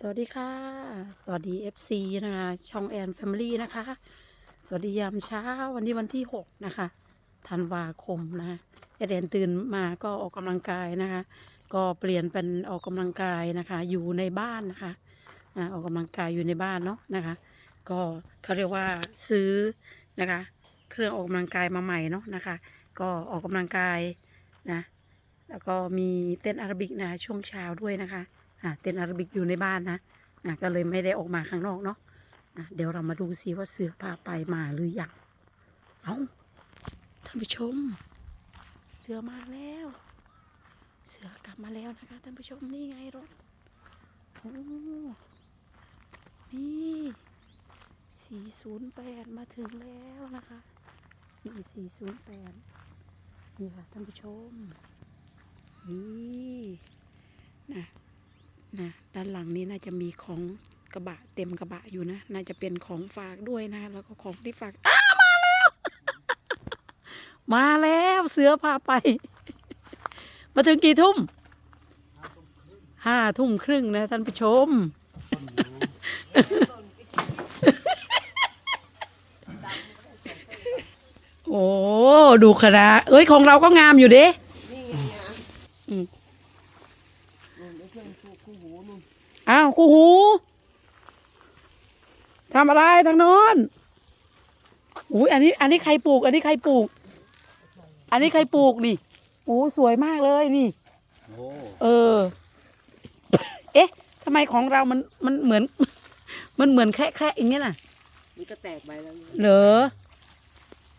สวัสดีค่ะ สวัสดี FC นะคะช่องแอนแฟมิลี่นะคะ สวัสดียามเช้าวันนี้วันที่ 6 นะคะธันวาคมนะคะแอดแอนตื่นมาก็ออกกำลังกายนะคะ ก็เปลี่ยนเป็นออกกำลังกายนะคะ อยู่ในบ้านนะคะออกกำลังกายอยู่ในบ้านเนาะนะคะ ก็เขาเรียกว่าซื้อนะคะ เครื่องออกกำลังกายมาใหม่เนาะนะคะ ก็ออกกำลังกายนะแล้วก็มีเต้นอาราบิกนะช่วงเช้าด้วยนะคะ เต้นอาราบิกอยู่ในบ้านนะนะก็เลยไม่ได้ออกมาข้างนอกเนาะอะเดี๋ยวเรามาดูซิว่าเสือพาไปมาหรือยังเอาท่านผู้ชม เสือมาแล้ว เสือกลับมาแล้วนะคะท่านผู้ชมนี่ไงรถโอ้นี่สี่ศูนย์แปดมาถึงแล้วนะคะนี่สี่ศูนย์แปดนี่ค่ะท่านผู้ชมนี่ นะด้านหลังนี้น่าจะมีของกระบะเต็มกระบะอยู่นะ น่าจะเป็นของฝากด้วยนะ แล้วก็ของที่ฝากอ้ามาแล้ว มาแล้วเสือพาไป มาถึงกี่ทุ่มห้าทุ่มครึ่งนะ ท่านผู้ชม โอ้ ดูคณะเอ้ย ของเราก็งามอยู่เด้ นี่ไงเนี่ย อืม นู่นไอ้เครื่องสูบคู่หูนู่น อ้าวกู หู ทำอะไรทางโน้นอุ้ยอันนี้ อันนี้ใครปลูก อันนี้ใครปลูก อันนี้ใครปลูกนี่โอ้สวยมากเลยนี่โอ้เออ เอ๊ะทำไมของเรามันมันเหมือน มันเหมือนแค่แค่อย่างเงี้ยน่ะนี่ก็แตกใบแล้วเนี่ยเหรอ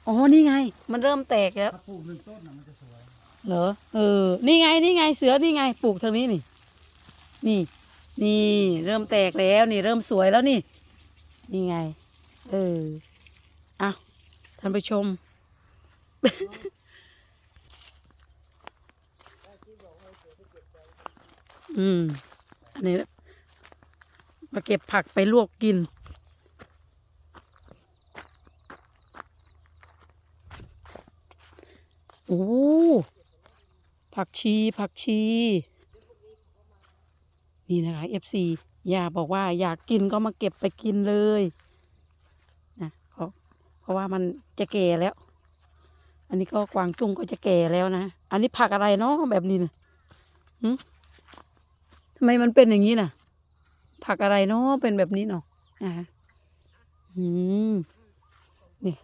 อ๋อนี่ไง มันเริ่มแตกแล้วถ้าปลูกหนึ่งต้นน่ะมันจะสวยเหรอเออ นี่ไงนี่ไงเสือนี่ไง ปลูกทางนี้นี่ นี่ นี่เริ่มแตกแล้วนี่เริ่มสวยแล้วนี่ นี่ไง เออเอาท่านผู้ชม อืม อันนี้ มาเก็บผักไปลวกกินโอ้ผักชีผักชี นี่นะคะ FC ย่าบอกว่าอยากกินก็มาเก็บไปกินเลยนะเพราะเพราะว่ามันจะแก่แล้ว อันนี้ก็กวางตุ้งก็จะแก่แล้วนะ อันนี้ผักอะไรเนาะแบบนี้นะหึทำไมมันเป็นอย่างนี้น่ะ ผักอะไรเนาะเป็นแบบนี้เนาะนะคะอืมนี่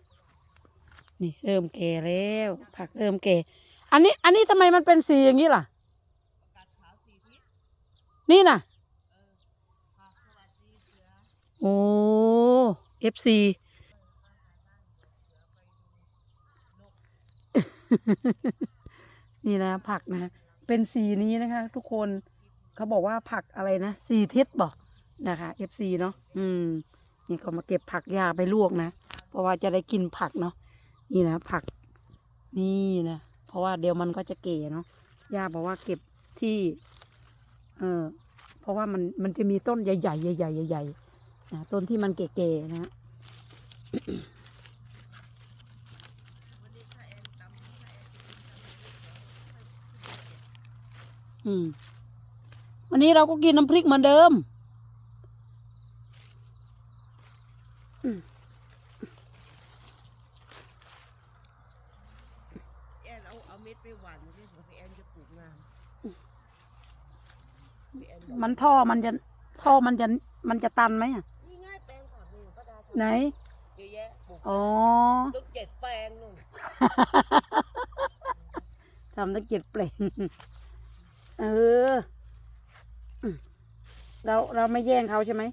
นี่เริ่มแก่แล้ว ผักเริ่มแก่ อันนี้ อันนี้ทำไมมันเป็นสีอย่างนี้ล่ะ นี่น่ะโอ้เอฟซีนี่นะผักนะเป็นสีนี้นะคะ ทุกคนเขาบอกว่าผักอะไรนะสีทิศบอกนะคะเอฟซีเนาะอืม นี่เขามาเก็บผักยาไปลวกนะ เพราะว่าจะได้กินผักเนาะนี่นะผักนี่นะเพราะว่าเดี๋ยวมันก็จะเก๋เนาะย่าบอกว่าเก็บที่ เออเพราะว่ามันมันจะมีต้นใหญ่ๆใหญ่ๆใหญ่ๆนะต้นที่มันเก๋ๆนะฮะอืมวันนี้เราก็กินน้ำพริกเหมือนเดิมแอนเอาเอาเม็ดไปหว่านที่สวนพี่แอนจะปลูกงามพี่แอนบอก มันท่อมันจะท่อมันจะมันจะตันไหมอะนี่ง่ายแปลงก่อนนี่ป้าดาทำไหน เยอะแยะปลูกอ๋อต้องเจ็ดแปลงนู่นทำตั้งเจ็ดแปลงเอออืมเราเราไม่แย่งเขาใช่ไหม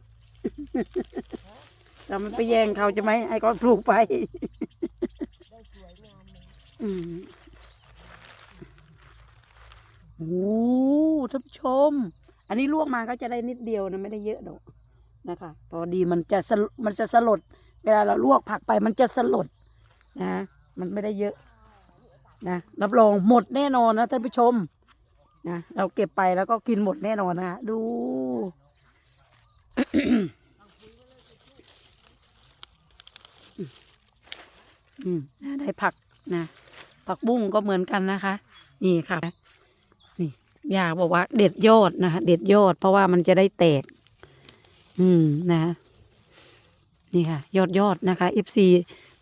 เราไม่ไปแย่งเขาใช่ไหมไอ้ก็ปลูกไป ได้สวยงามเลยอืมโอ้ท่านผู้ชม อันนี้ลวกมาก็จะได้นิดเดียวนะไม่ได้เยอะหรอกนะคะ พอดีมันจะมันจะสลด เวลาเราลวกผักไปมันจะสลดนะ มันไม่ได้เยอะนะรับรองหมดแน่นอนนะท่านผู้ชมนะเราเก็บไปแล้วก็กินหมดแน่นอนนะคะดูนะได้ผักนะผักบุ้งก็เหมือนกันนะคะ นี่ค่ะ ยาบอกว่าเด็ดยอดนะคะเด็ดยอด เพราะว่ามันจะได้แตก อืมนะ นี่ค่ะ ยอดยอดนะคะ FC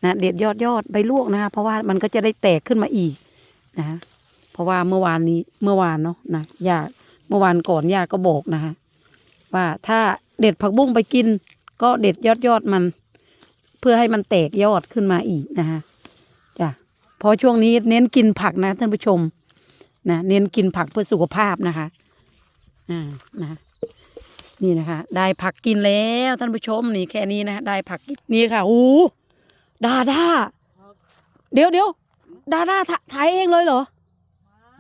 นะเด็ดยอดยอดใบลวกนะคะ เพราะว่ามันก็จะได้แตกขึ้นมาอีกนะคะเพราะว่าเมื่อวานนี้เมื่อวานเนาะนะยาเมื่อวานก่อนยาก็บอกนะคะว่าถ้าเด็ดผักบุ้งไปกิน ก็เด็ดยอดยอดมัน เพื่อให้มันแตกยอดขึ้นมาอีกนะคะจ้ะเพราะช่วงนี้เน้นกินผักนะท่านผู้ชม นะเน้นกินผักเพื่อสุขภาพนะคะอ่านะนี่นะคะ ได้ผักกินแล้วท่านผู้ชมนี่แค่นี้นะ ได้ผักกินนี่ค่ะอู้ดาดาเดี๋ยวเดี๋ยวดาดาถ่าถ่ายเองเลยเหรอ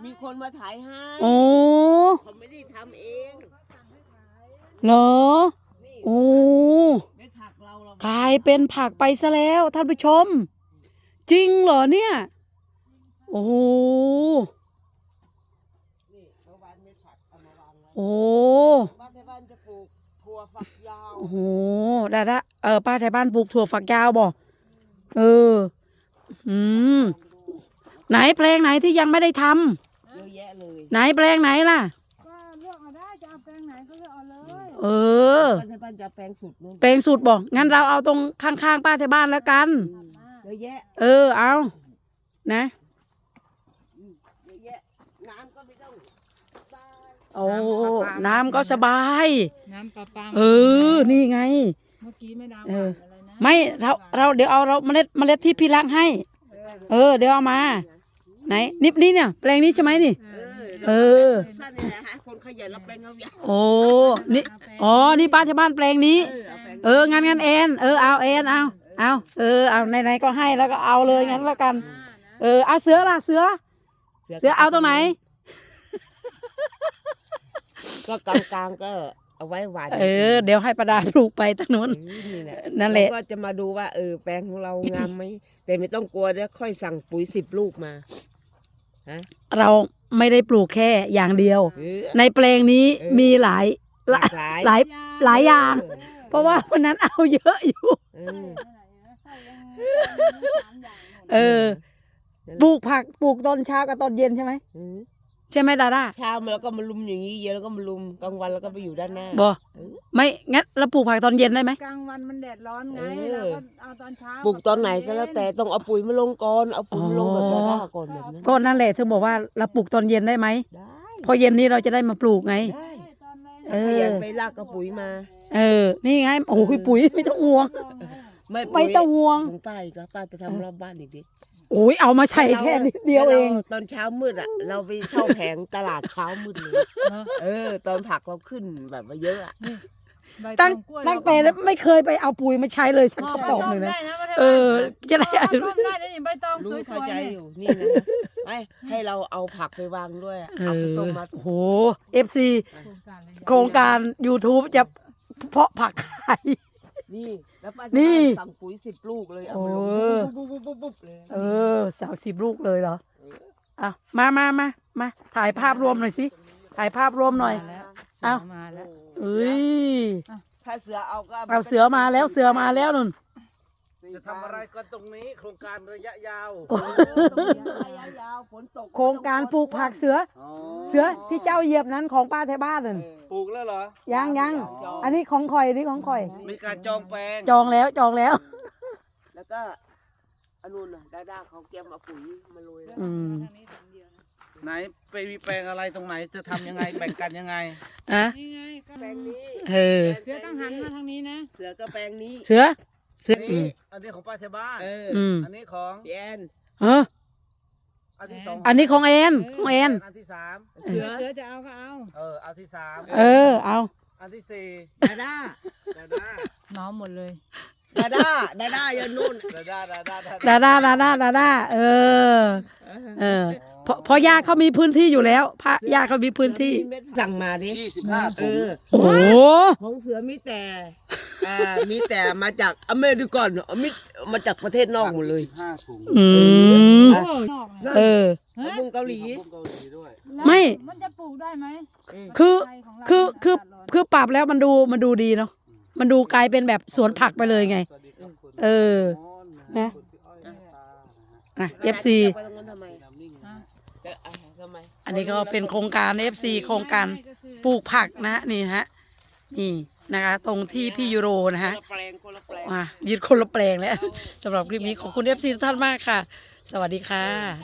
มีคนมาถ่ายให้โอ้เขาไม่ได้ทำเองเหรอนี่โอ้ไม่ผักเราเรากลายเป็นผักไปซะแล้วท่านผู้ชม จริงเหรอเนี่ย โอ้โห นี่เมื่อวานไม่ผักเอามาวางไว้ โอ้บ้านที่บ้านจะปลูกถั่วฝักยาวโอ้โหดาดาเออป้าไทยบ้านปลูกถั่วฝักยาวบ่เออ อืมไหนแปลงไหนที่ยังไม่ได้ทำเยอะแยะเลยไหนแปลงไหนล่ะ ก็เลือกเอาได้จะเอาแปลงไหนก็เลือกเอาเลยเออ บ้านที่บ้านจะแปลงสุดนู่นแปลงสูตรบอกงั้นเราเอาตรงข้างๆป้าไทยบ้านแล้วกัน เยอะแยะ เออเอา นะ เยอะแยะน้ำก็ไม่ต้องได้ โอ้น้ำก็สบาย น้ำปลาปาเออ นี่ไง เมื่อกี้ไม่ดาวเอออะไรนะไม่เราเราเดี๋ยวเอาเราเมล็ดเมล็ดที่พี่รักให้ เออ เดี๋ยวเอามา ไหนนิบนี้เนี่ย แปลงนี้ใช่ไหมนี่ เออเออสั้นนี่แหละฮะคนขยันเราแปลงยาวโอ้นี่อ๋อนี่ป้าชาวบ้านแปลงนี้ๆเออเอาแปลงเอองั้นงั้นเอ็นเออเอาเอ็นเอาเอาเออเอาไหนๆก็ให้แล้วก็เอาเลยงั้นแล้วกัน เออเอาเสือล่ะเสือ เสือเอาตรงไหน ก็กลางๆก็เอาไว้หวานเออ เดี๋ยวให้ประดาปลูกไปตรงนู้นเออนี่แหละนั่นแหละเราก็จะมาดูว่า เออ แปลงของเรางามไหมแต่ไม่ต้องกลัวเดี๋ยวค่อยสั่งปุ๋ยสิบลูกมาฮะเราไม่ได้ปลูกแค่อย่างเดียวเออในแปลงนี้เออมีหลายหหลาลายกหลายหลายหลายอย่างเออเพราะว่าวันนั้นเอาเยอะอยู่เออเออปลูกผักปลูกตอนเช้ากับตอนเย็นใช่ไหมเออ ใช่ไหมดาด้าเช้ามาแล้วก็มาลุมอย่างนี้เย็นแล้วก็มาลุมกลางวันแล้วก็ไปอยู่ด้านหน้า บอเออไม่งั้นเราปลูกผักตอนเย็นได้ไหมกลางวันมันแดดร้อนไงเออเราก็เอาตอนเช้าปลูกตอนไหนก็แล้วแต่ต้องเอาปุ๋ยมาลงก่อนเอาปุ๋ยมาลงแบบดาราก่อนแบบนั้นก็นั่นแหละเธอบอกว่าเราปลูกตอนเย็นได้ไหมได้พอเย็นนี้เราจะได้มาปลูกไง ได้ตอนแรกเอขอยันไปลากกระปุ๋ยมา เออ นี่ไงโอ้ยปุ๋ยไม่ต้องห่วง ไม่ไม่ต้องห่วง ของป้าอีกอะป้าจะทำรอบบ้านอีกดิโอ้ยเอามาใส่แค่นิดเดียวเอง ราตอนเช้ามืดอะ เราไปเช่าแผงตลาดเช้ามืดเลยเออ ตอนผักเราขึ้นแบบว่าเยอะอะใบตั้งตองกล้วยตั้งแต่ไม่เคยไปเอาปุ๋ยมาใช้เลยสักกระสอบหนึ่งนะได้นะว่าถ้าเออ จะได้ ต้มได้นะนี่ใบตองสรู้วยเข้าๆใจเนี่ยอยู่นี่นะไอ้ให้เราเอาผักไปวางด้วยอะเอเอาไปอต้มมาโอ้โห FC โครงการ YouTube จะเพาะผักขาย นี่แล้วป้านี่จะสั่งปุ๋ยสิบลูกเลยเอามาลงโอ้ ปุ๊บปุ๊บปุ๊บปุ๊บเลยเออสาวสิบลูกเลยเหรออะมามามามาถ่ายภาพรวมหน่อยสิถ่ายภาพรวมหน่อยเอามาแล้ว เอ้ยถ้าเสือเอาก็เอาเสือมาแล้วเสือมาแล้วนุ่น จะทำอะไรกันตรงนี้ โครงการระยะยาวระยะยาวฝนตกโครงการปลูกผักเสือ อ๋อเสือที่เจ้าเหยียบนั้นของป้าไทยบ้านนั่นปลูกแล้วเหรอ ยังยังอันนี้ของข่อยนี่ของข่อย มีการจองแปลงจองแล้วจองแล้ว แล้วก็อนุนน่ะดาด้าเขาเก็บเอาปุ๋ยมาโรยแล้วอืมไหนไปมีแปลงอะไรตรงไหน จะทำยังไงแบ่งกันยังไง อะนี่ไงก็แปลงนี้เออ เสือต้องหันมาทางนี้นะ เสือก็แปลงนี้ เสือ เสืออันอืนี้มอันนี้ของป้าชาวบ้านเอออืมอันนี้ของพี่แอนเออ อันที่สองอันนี้ของเอ็นของเอ็นอันที่สามเสือเสือจะเอาก็เอาเอออันที่สามเออ เอา อันที่สี่ดาด้าดาด้าเมาหมดเลย ดาด้าดาด้าอย่านุ่นดาด้าดาด้าดาดาด้า ดาด้าดาด้าเออ เออเพราะเพราะย่าเขามีพื้นที่อยู่แล้ว พระย่าเขามีพื้นที่สั่งมาดิยี่สิบห้าเอถุงอโอ้โหของเสือมีแต่ อ่ามีแต่มาจากอเมริกันมิมาจากประเทศนอกหมดเลยสิบห้าถุงอืมอะนอกนะเออของมึงเกาหลีพวกเกาหลีด้วยไม่ มันจะปลูกได้ไหมคือ ไทยของเราคือ คืออากาศร้อนคือปรับแล้วมันดู มันดูดีเนาะ มันดูกลายเป็นแบบสวนผักไปเลยไง สวัสดีครับคุณเออนะนะ คุณพี่อ้อยน้ำตานะฮะอะ FC จะไปตรงนั้นทำไมน้ำนิ่งนะฮะจะอะทำไมอันนี้ก็เป็นโครงการ FC โครงการ ปลูกผักนะนี่ฮะ นี่ นะคะ ตรงที่พี่ยูโรนะคคะนละแปลงคนละแปลงมายืดคนละแปลงแล้วสำหรับคลิปนี้ขอบคุณเอฟซีทุกท่านมากค่ะ สวัสดีค่ะ